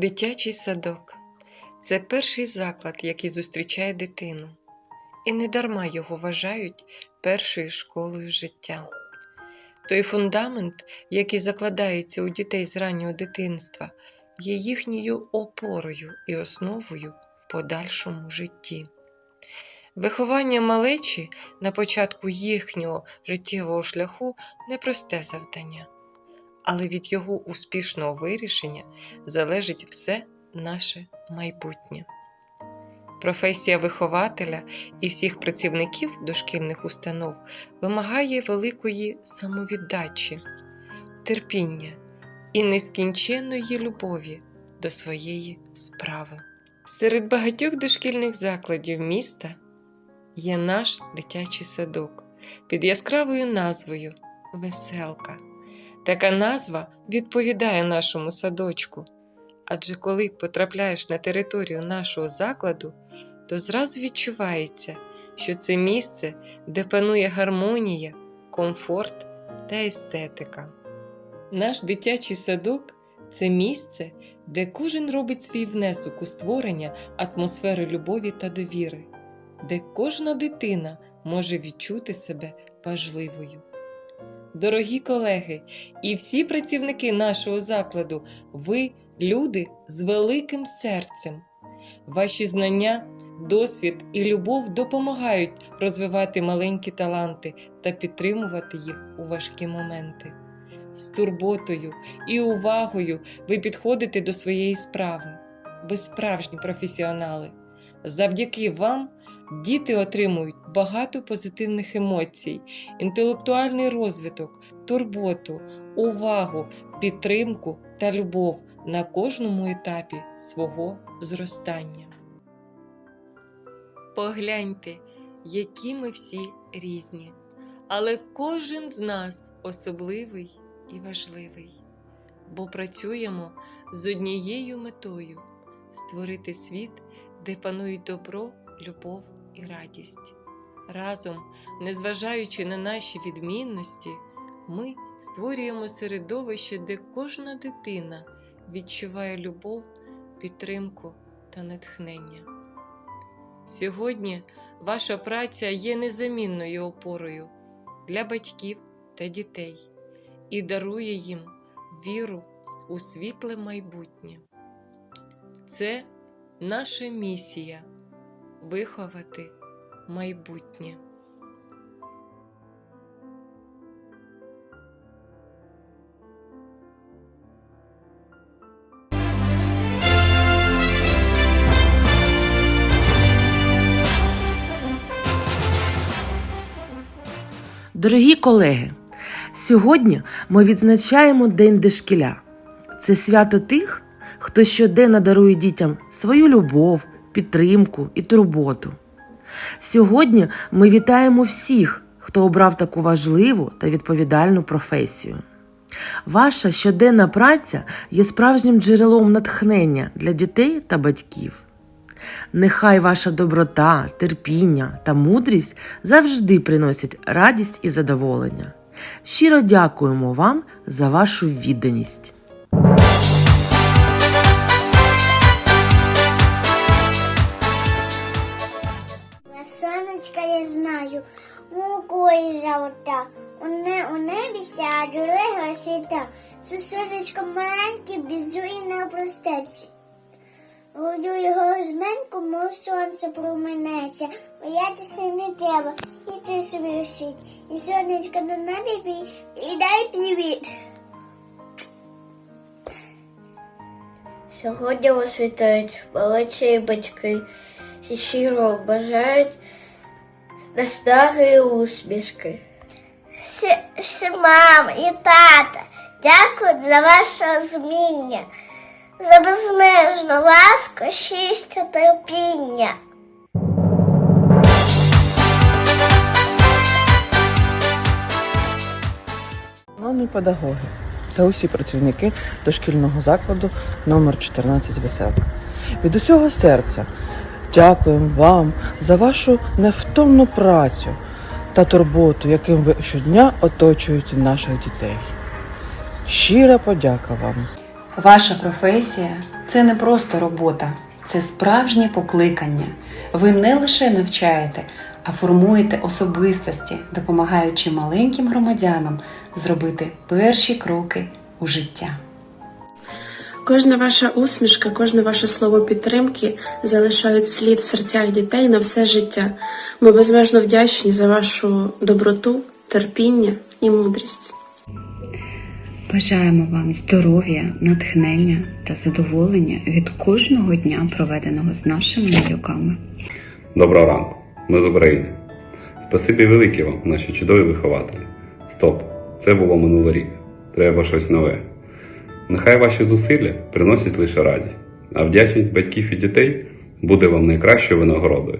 Дитячий садок це перший заклад, який зустрічає дитину. І недарма його вважають першою школою життя. Той фундамент, який закладається у дітей з раннього дитинства, є їхньою опорою і основою в подальшому житті. Виховання малечі на початку їхнього життєвого шляху непросте завдання, але від його успішного вирішення залежить все наше майбутнє. Професія вихователя і всіх працівників дошкільних установ вимагає великої самовіддачі, терпіння і нескінченної любові до своєї справи. Серед багатьох дошкільних закладів міста є наш дитячий садок під яскравою назвою Веселка. Така назва відповідає нашому садочку. Адже коли потрапляєш на територію нашого закладу, то зразу відчувається, що це місце, де панує гармонія, комфорт та естетика. Наш дитячий садок це місце, де кожен робить свій внесок у створення атмосфери любові та довіри, де кожна дитина може відчути себе важливою. Дорогі колеги і всі працівники нашого закладу, ви люди з великим серцем. Ваші знання, досвід і любов допомагають розвивати маленькі таланти та підтримувати їх у важкі моменти. З турботою і увагою ви підходите до своєї справи. Ви справжні професіонали. Завдяки вам діти отримують багато позитивних емоцій, інтелектуальний розвиток, турботу, увагу, підтримку та любов на кожному етапі свого зростання. Погляньте, які ми всі різні, але кожен з нас особливий і важливий, бо працюємо з однією метою створити світ, де панують добро, любов і радість. Разом, незважаючи на наші відмінності, ми створюємо середовище, де кожна дитина відчуває любов, підтримку та натхнення. Сьогодні ваша праця є незамінною опорою для батьків та дітей і дарує їм віру у світле майбутнє. Це наша місія виховати майбутнє. Дорогі колеги, сьогодні ми відзначаємо День дошкіля. Це свято тих, хто щоденно дарує дітям свою любов, підтримку і турботу. Сьогодні ми вітаємо всіх, хто обрав таку важливу та відповідальну професію. Ваша щоденна праця є справжнім джерелом натхнення для дітей та батьків. Нехай ваша доброта, терпіння та мудрість завжди приносять радість і задоволення. Щиро дякуємо вам за вашу відданість. Мукою золота, у, не, у небі сяду лего сіта, це сонечко маленьке, безуйне простечі. Водю його зменьку, мов на батьки і щиро бажають наснаги і усмішки. Мам і тата, дякую за ваше розуміння, за безмежну ласку, щастя, терпіння. Шановні педагоги та усі працівники дошкільного закладу номер 14 Веселка. Від усього серця дякуємо вам за вашу невтомну працю та турботу, яким ви щодня оточуєте наших дітей. Щира подяка вам. Ваша професія це не просто робота, це справжнє покликання. Ви не лише навчаєте, а формуєте особистості, допомагаючи маленьким громадянам зробити перші кроки у життя. Кожна ваша усмішка, кожне ваше слово підтримки залишають слід в серцях дітей на все життя. Ми безмежно вдячні за вашу доброту, терпіння і мудрість. Бажаємо вам здоров'я, натхнення та задоволення від кожного дня, проведеного з нашими малюками. Доброго ранку, ми з України. Спасибі велике вам, наші чудові вихователі. Стоп, це було минулий рік. Треба щось нове. Нехай ваші зусилля приносять лише радість, а вдячність батьків і дітей буде вам найкращою винагородою.